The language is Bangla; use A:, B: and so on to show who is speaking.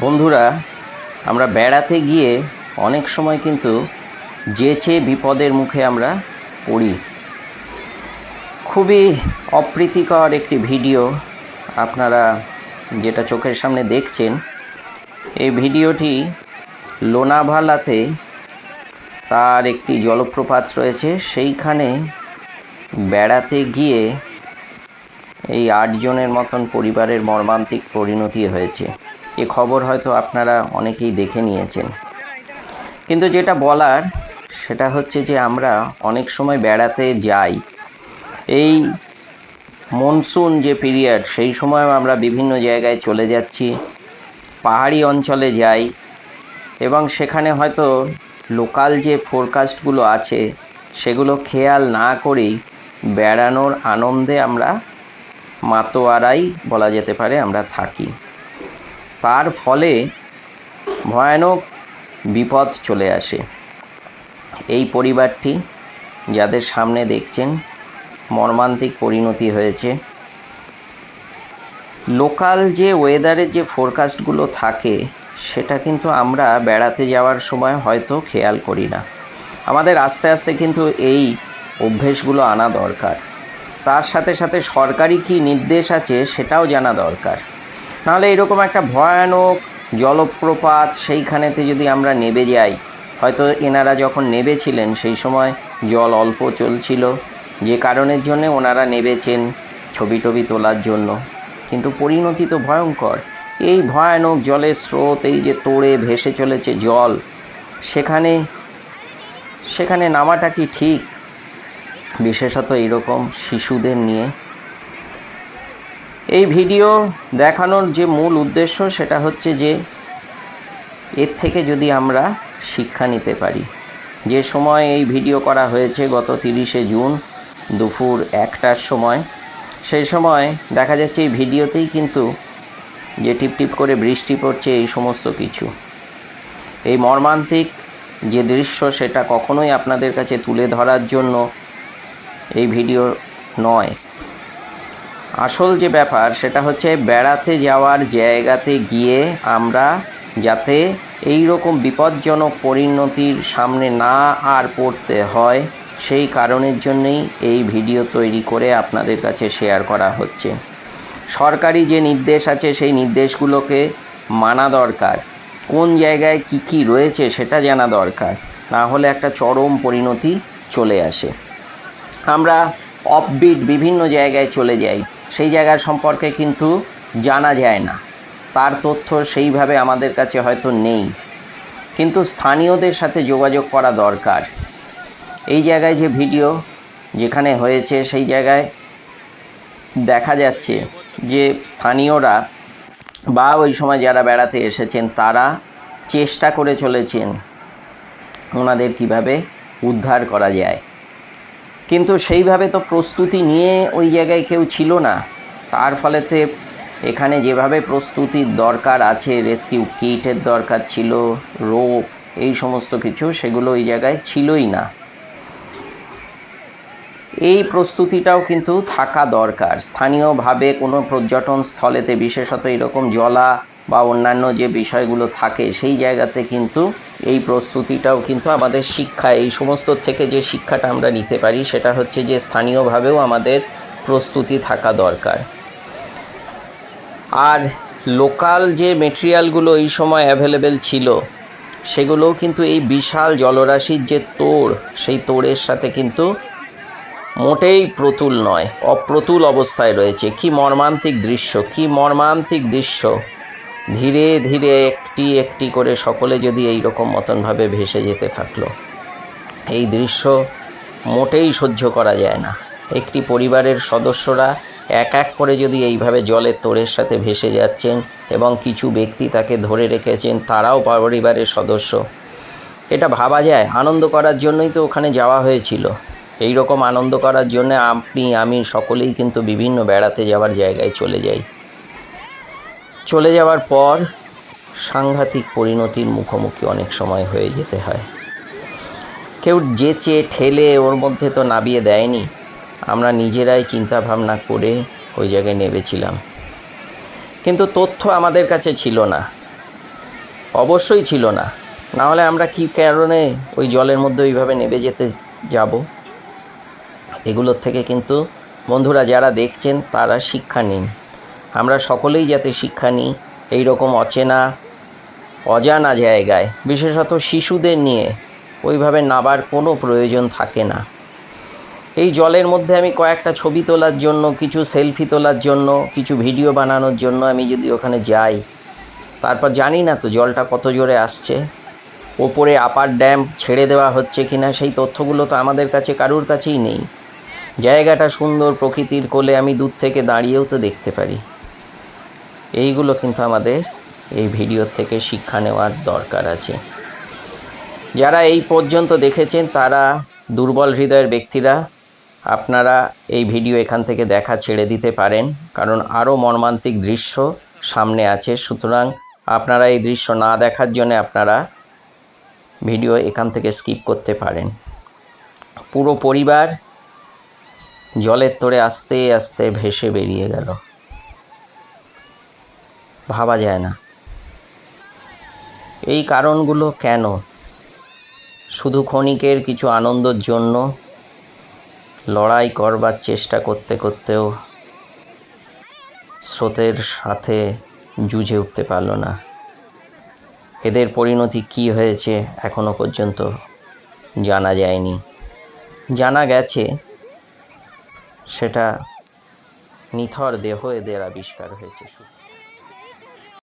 A: বন্ধুরা, আমরা বেড়াতে গিয়ে অনেক সময় কিন্তু যেচে বিপদের মুখে আমরা পড়ি। খুবই অপ্রীতিকর একটি ভিডিও আপনারা যেটা চোখের সামনে দেখছেন, এই ভিডিওটি লোনাভালাতে তার একটি জলপ্রপাত রয়েছে। সেইখানে বেড়াতে গিয়ে এই আটজনের মতন পরিবারের মর্মান্তিক পরিণতি হয়েছে। এ খবর হয়তো আপনারা অনেকেই দেখে নিয়েছেন। কিন্তু যেটা বলার, সেটা হচ্ছে যে আমরা অনেক সময় বেড়াতে যাই। এই মনসুন যে পিরিয়ড, সেই সময় আমরা বিভিন্ন জায়গায় চলে যাচ্ছি, পাহাড়ি অঞ্চলে যাই এবং সেখানে হয়তো লোকাল যে ফোরকাস্টগুলো আছে, সেগুলো খেয়াল না করেই বেড়ানোর আনন্দে আমরা মাতোয়ারাই বলা যেতে পারে আমরা থাকি। তার ফলে ভয়ানক বিপদ চলে আসে। এই পরিবারটি যাদের সামনে দেখছেন, মর্মান্তিক পরিণতি হয়েছে। লোকাল যে ওয়েদারের যে ফোরকাস্টগুলো থাকে, সেটা কিন্তু আমরা বেড়াতে যাওয়ার সময় হয়তো খেয়াল করি না। আমাদের আস্তে আস্তে কিন্তু এই অভ্যেসগুলো আনা দরকার। তার সাথে সাথে সরকারি কি নির্দেশ আছে, সেটাও জানা দরকার। নাহলে এরকম একটা ভয়ানক জলপ্রপাত সেইখানেতে যদি আমরা নেবে যাই, হয়তো এনারা যখন নেবেছিলেন সেই সময় জল অল্প চলছিল, যে কারণের জন্যে ওনারা নেবেছেন ছবি টবি তোলার জন্য। কিন্তু পরিণতি তো ভয়ঙ্কর। এই ভয়ানক জলের স্রোত, এই যে তোড়ে ভেসে চলেছে জল, সেখানে সেখানে নামাটা কি ঠিক? বিশেষত এইরকম শিশুদের নিয়ে। এই ভিডিও দেখানোর যে মূল উদ্দেশ্য সেটা হচ্ছে যে এর থেকে যদি আমরা শিক্ষা নিতে পারি। যে সময় এই ভিডিও করা হয়েছে গত তিরিশে জুন দুপুর একটার সময়, সেই সময় দেখা যাচ্ছে এই ভিডিওতেই কিন্তু যে টিপ টিপ করে বৃষ্টি পড়ছে এই সমস্ত কিছু। এই মর্মান্তিক যে দৃশ্য সেটা কখনোই আপনাদের কাছে তুলে ধরার জন্য এই ভিডিও নয়। আসল যে ব্যাপার, সেটা হচ্ছে বেড়াতে যাওয়ার জায়গাতে গিয়ে আমরা যাতে এই রকম বিপজ্জনক পরিণতির সামনে না আর পড়তে হয়, সেই কারণের জন্যেই এই ভিডিও তৈরি করে আপনাদের কাছে শেয়ার করা হচ্ছে। সরকারি যে নির্দেশ আছে, সেই নির্দেশগুলোকে মানা দরকার। কোন জায়গায় কি কি রয়েছে, সেটা জানা দরকার। না হলে একটা চরম পরিণতি চলে আসে। আমরা অফবিট বিভিন্ন জায়গায় চলে যাই। সেই জায়গার সম্পর্কে কিন্তু জানা যায় না। তার তথ্য সেইভাবে আমাদের কাছে হয়তো নেই। কিন্তু স্থানীয়দের সাথে যোগাযোগ করা দরকার। এই জায়গায় যে ভিডিও যেখানে হয়েছে, সেই জায়গায় দেখা যাচ্ছে যে স্থানীয়রা বা ওই সময় যারা বেড়াতে এসেছেন, তারা চেষ্টা করে চলেছেন ওনাদের কীভাবে উদ্ধার করা যায়। কিন্তু সেইভাবে তো প্রস্তুতি নিয়ে ওই জায়গায় কেউ ছিল না। তার ফলেতে এখানে যেভাবে প্রস্তুতির দরকার আছে, রেস্কিউ কিটের দরকার ছিল, রোপ, এই সমস্ত কিছু, সেগুলো ওই জায়গায় ছিলই না। এই প্রস্তুতিটাও কিন্তু থাকা দরকার। স্থানীয়ভাবে কোনো পর্যটন স্থলেতে বিশেষত এরকম জলা বা অন্যান্য যে বিষয়গুলো থাকে, সেই জায়গাতে কিন্তু এই প্রস্তুতিটাও কিন্তু আমাদের শিক্ষা, এই সমস্ত থেকে যে শিক্ষাটা আমরা নিতে পারি, সেটা হচ্ছে যে স্থানীয়ভাবেও আমাদের প্রস্তুতি থাকা দরকার। আর লোকাল যে মেটেরিয়ালগুলো এই সময় অ্যাভেলেবেল ছিল, সেগুলোও কিন্তু এই বিশাল জলরাশির যে তোড়, সেই তোড়ের সাথে কিন্তু মোটেই প্রতুল নয়, অপ্রতুল অবস্থায় রয়েছে। কি মর্মান্তিক দৃশ্য, কি মর্মান্তিক দৃশ্য। ধীরে ধীরে একটি একটি করে সকলে যদি এই রকম মতনভাবে ভেসে যেতে থাকল, এই দৃশ্য মোটেই সহ্য করা যায় না। একটি পরিবারের সদস্যরা এক এক করে যদি এইভাবে জলের তোড়ের সাথে ভেসে যাচ্ছেন এবং কিছু ব্যক্তি তাকে ধরে রেখেছেন, তারাও পরিবারের সদস্য। এটা ভাবা যায়, আনন্দ করার জন্যই তো ওখানে যাওয়া হয়েছিল। এই রকম আনন্দ করার জন্য আপনি আমি সকলেই কিন্তু বিভিন্ন বেড়াতে যাওয়ার জায়গায় চলে যাই। চলে যাওয়ার পর সাংঘাতিক পরিণতির মুখোমুখি অনেক সময় হয়ে যেতে হয়। কেউ যেচে ঠেলে ওর মধ্যে তো নাবিয়ে দেয়নি। আমরা নিজেরাই চিন্তা ভাবনা করে ওই জায়গায় নেবেছিলাম। কিন্তু তথ্য আমাদের কাছে ছিল না। অবশ্যই ছিল না। না হলে আমরা কী কারণে ওই জলের মধ্যে ওইভাবে নেবে যেতে যাব? এগুলোর থেকে কিন্তু বন্ধুরা যারা দেখছেন তারা শিক্ষা নিন। আমরা সকলেই যাতে শিক্ষা নিই এই রকম অচেনা, অজানা জায়গায়, বিশেষত শিশুদের নিয়ে ওইভাবে নাবার কোনো প্রয়োজন থাকে না। এই জলের মধ্যে আমি কয়েকটা ছবি তোলার জন্য, কিছু সেলফি তোলার জন্য, কিছু ভিডিও বানানোর জন্য আমি যদি ওখানে যাই, তারপর জানি না তো জলটা কত জোরে আসছে, ওপরে আপার ড্যাম ছেড়ে দেওয়া হচ্ছে কি না সেই তথ্যগুলো তো আমাদের কাছে কারুর কাছেই নেই। জায়গাটা সুন্দর প্রকৃতির কোলে আমি দূর থেকে দাঁড়িয়েও তো দেখতে পারি। এইগুলো কিন্তু আমাদের এই ভিডিওর থেকে শিক্ষা নেওয়ার দরকার আছে। যারা এই পর্যন্ত দেখেছেন, তারা দুর্বল হৃদয়ের ব্যক্তিরা, আপনারা এই ভিডিও এখান থেকে দেখা ছেড়ে দিতে পারেন, কারণ আরও মর্মান্তিক দৃশ্য সামনে আছে। সুতরাং আপনারা এই দৃশ্য না দেখার জন্য আপনারা ভিডিও এখান থেকে স্কিপ করতে পারেন। পুরো পরিবার জলের তোড়ে আস্তে আস্তে ভেসে বেরিয়ে গেল। ভাবা যায় না। এই কারণগুলো কেন? শুধু ক্ষণিকের কিছু আনন্দের জন্য লড়াই করবার চেষ্টা করতে করতেও স্রোতের সাথে জুঝে উঠতে পারল না। এদের পরিণতি কি হয়েছে এখনও পর্যন্ত জানা যায়নি। জানা গেছে, সেটা নিথর দেহ এদের আবিষ্কার হয়েছে শুধু।